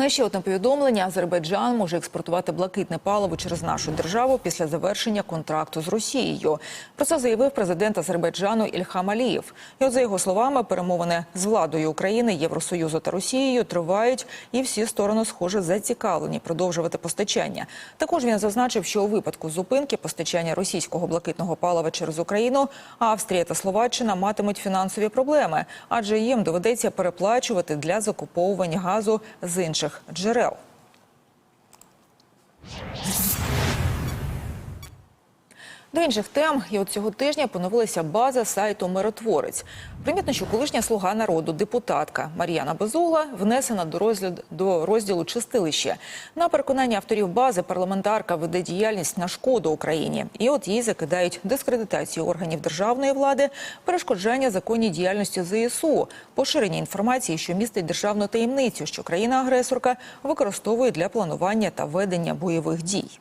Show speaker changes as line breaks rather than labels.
Ну і ще одне повідомлення: Азербайджан може експортувати блакитне паливо через нашу державу після завершення контракту з Росією. Про це заявив президент Азербайджану Ільхам Алієв. І от за його словами, перемовини з владою України, Євросоюзу та Росією тривають, і всі сторони, схоже, зацікавлені продовжувати постачання. Також він зазначив, що у випадку зупинки постачання російського блакитного палива через Україну Австрія та Словаччина матимуть фінансові проблеми, адже їм доведеться переплачувати для закуповування газу з інших джерел. До інших тем, і от цього тижня поновилася база сайту Миротворець. Примітно, що колишня слуга народу, депутатка Мар'яна Безугла внесена до розгляд до розділу чистилище. На переконання авторів бази парламентарка веде діяльність на шкоду Україні. І от їй закидають дискредитацію органів державної влади, перешкоджання законній діяльності ЗСУ, поширення інформації, що містить державну таємницю, що країна-агресорка використовує для планування та ведення бойових дій.